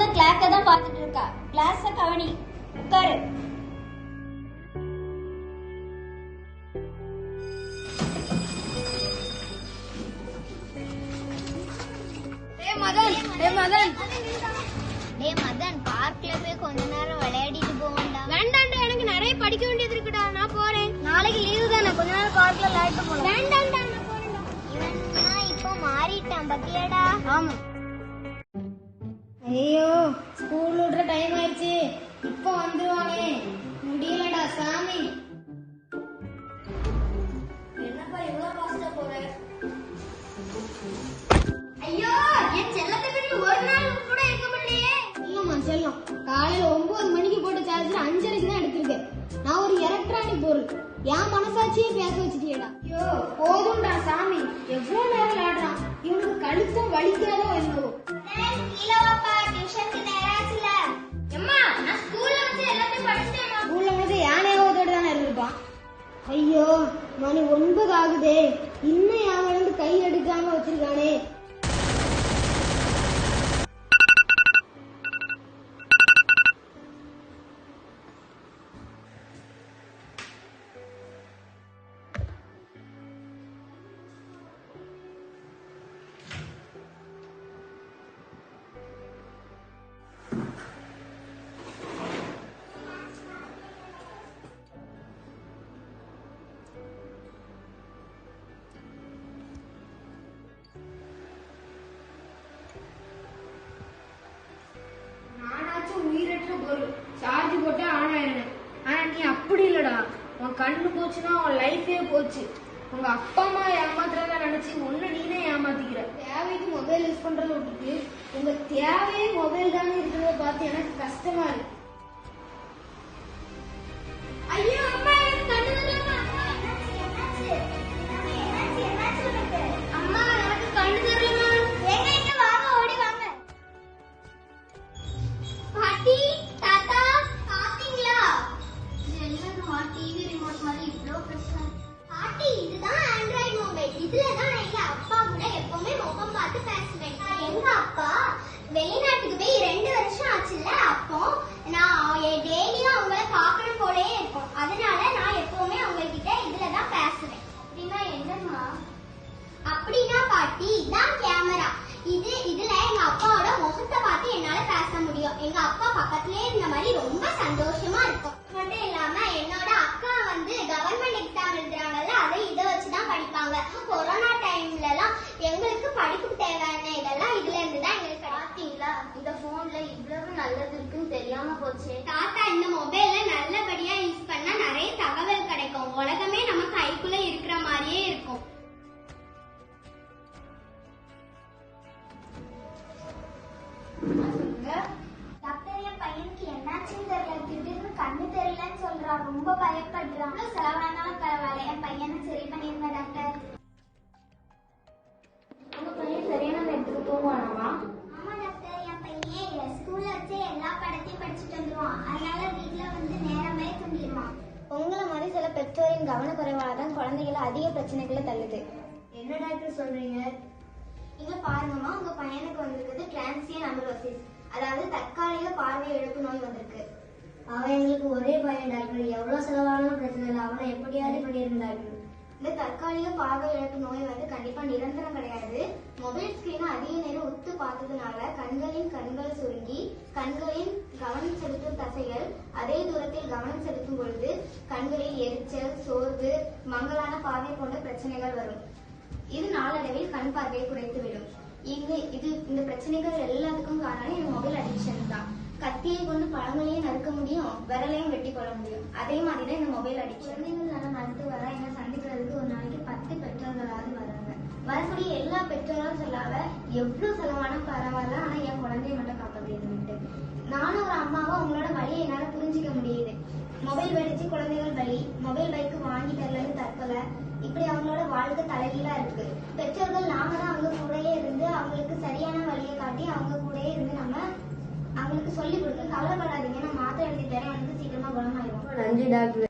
எப்போதும் கிளாக்க தான் பார்த்துட்டு இருக்கா. கிளாஸ கவனி உட்காரு. மதன் டேய் மதன். டேய் மதன் பார்க்ல போய் கொஞ்ச நேரம் விளையாடிட்டு போவோம்டா. வேண்டாம்டா எனக்கு நிறைய படிக்க வேண்டியது இருக்குடா. நான் போறேன். நாளைக்கு லீவு தானே கொஞ்ச நேரம் பார்க்ல விளையாட்டு வேண்டாம்டா நான் இவன் இப்போ மாறிட்டான் பத்தியாடா. ஆமா. ஐயோ ஸ்கூல் விடுற டைம் ஆயிடுச்சு. இப்போ வந்துருவானே முடியலடா சாமி. என்னப்பா இவ்வளவு ஃபாஸ்டா போற? ஐயோ என் செல்லத்துக்கு நீ ஒரு நாள் கூட இருக்க முடியலையே இல்லம்மா செல்லம். காலையில ஒன்பது மணிக்கு போட்ட சார்ஜர் அஞ்சரைக்கு தான் எடுத்திருக்கேன். நான் ஒரு எலக்ட்ரானிக் பொருள். என் மனசாட்சியே பேச வச்சுட்டியடா. ஐயோ போதும்டா சாமி. எவ்வளவு நேரம் விளையாடுறான். இவனுக்கு கழுத்தம் வலிக்காதோ என்னவோ. ஐயோ மணி ஒன்பது ஆகுதே. இன்னும் அவன் கை எடுக்காம வச்சிருக்கானே. பொருள். சார்ஜ் போட்டா ஆன் ஆயிருந்தேன் ஆனா நீ அப்படி இல்லடா. உன் கண்ணு போச்சுன்னா உன் லைஃபே போச்சு. உங்க அப்பா அம்மா ஏமாத்துறதா நினைச்சு ஒன்னு நீனே ஏமாத்திக்கிற. தேவைக்கு மொபைல் யூஸ் பண்றத விட்டுட்டு உங்க தேவையே மொபைல் தானே இருக்கிறத பார்த்து எனக்கு கஷ்டமா இருக்கு. பாட்டி இதான் கேமரா இது இதுல எங்க அப்பாவோட முகத்தை பார்த்து என்னால பேச முடியும். எங்க அப்பா பக்கத்துலயே இருந்த மாதிரி ரொம்ப சந்தோஷமா இருக்கும். மட்டும் இல்லாம என்னோட அக்கா வந்து கவர்மெண்ட் எக்ஸாம் எழுதுறாங்கல்ல அதை இதை வச்சுதான் படிப்பாங்க. கொரோனா டைம்ல எல்லாம் எங்களுக்கு படிப்புக்கு தேவையான இதெல்லாம் இதுல இருந்து தான் எங்களுக்கு பாத்தீங்களா? இந்த போன்ல இவ்வளவு நல்லது இருக்குன்னு தெரியாம போச்சு. தாத்தா சொல்றான் ரொம்ப பயப்படுறான். செலவானாலும் பரவாயில்ல. என் பையனை சரி பண்ணிருங்க டாக்டர் உங்க பையன் சரியான நேரத்துக்கு தூங்குவானாமா ஆமா டாக்டர் என் பையன் ஸ்கூல்ல வச்சு எல்லா படத்தையும் படிச்சுட்டு வந்துருவான். அதனால வீட்ல வந்து நேரமே தூங்கிடுவான் உங்களை மாதிரி சில பெற்றோரின் கவனக்குறைவால தான் குழந்தைகளை அதிக பிரச்சனைகளை தள்ளுது. என்ன டாக்டர் சொல்றீங்க? இங்க பாருங்கம்மா உங்க பையனுக்கு வந்திருக்குது டிரான்சியன் அமிலோசிஸ் அதாவது தற்காலிக பார்வை இழப்பு நோய் வந்திருக்கு. அவன் எங்களுக்கு ஒரே பயன்டார்கள் எவ்வளவு செலவானாலும் பிரச்சனை இல்லை. அவனை எப்படியாவது பண்ணிருங்க இந்த தற்காலிக பார்வை இழப்பு நோய் வந்து கண்டிப்பா நிரந்தரம் கிடையாது. மொபைல் ஸ்கிரீனை அதிக நேரம் உத்து பார்த்ததுனால கண்களின் கண்கள் சுருங்கி கண்களின் கவனம் செலுத்தும் தசைகள் அதே தூரத்தில் கவனம் செலுத்தும் பொழுது கண்களில் எரிச்சல் சோர்வு மங்கலான பார்வை போன்ற பிரச்சனைகள் வரும். இது நாளடைவில் கண் பார்வையை குறைத்துவிடும். இது இது இந்த பிரச்சனைகள் எல்லாத்துக்கும் காரணம் என் மொபைல் அடிக்ஷன் தான். கத்தியை கொண்டு பழங்களை தடுக்க முடியும் விரலையும் வெட்டி கொள்ள முடியும். அதே மாதிரி தான் இந்த மொபைல் அடிக்ஷன் குழந்தைகள் வளர்த்து வர என்ன சந்திக்கிறதுக்கு ஒரு நாளைக்கு பத்து பெற்றோர்களாவது வராங்க. வரக்கூடிய எல்லா பெற்றோரும் சொல்லாத எவ்வளவு செலவான பரவாயில்ல ஆனா என் குழந்தைய மட்டும் காப்பாத்திட்டு நானும் ஒரு அம்மாவா அவங்களோட வழியை என்னால புரிஞ்சுக்க முடியுது. மொபைல் வெடிச்சு குழந்தைகள் பலி மொபைல் பைக் வாங்கி தரலன்னு தற்கொலை இப்படி அவங்களோட வாழ்க்கை தலைகீழா இருக்கு. பெற்றோர்கள் நாம தான் அவங்க கூடயே இருந்து அவங்களுக்கு சரியான வழியை காட்டி அவங்க கூடயே இருந்து நம்ம அவங்களுக்கு சொல்லி கொடுங்க கவலைப்படாதீங்க. நான் மாத்திரை எழுதி தரேன். அவனுக்கு சீக்கிரமா குணமாயிடும் நன்றி டாக்டர்.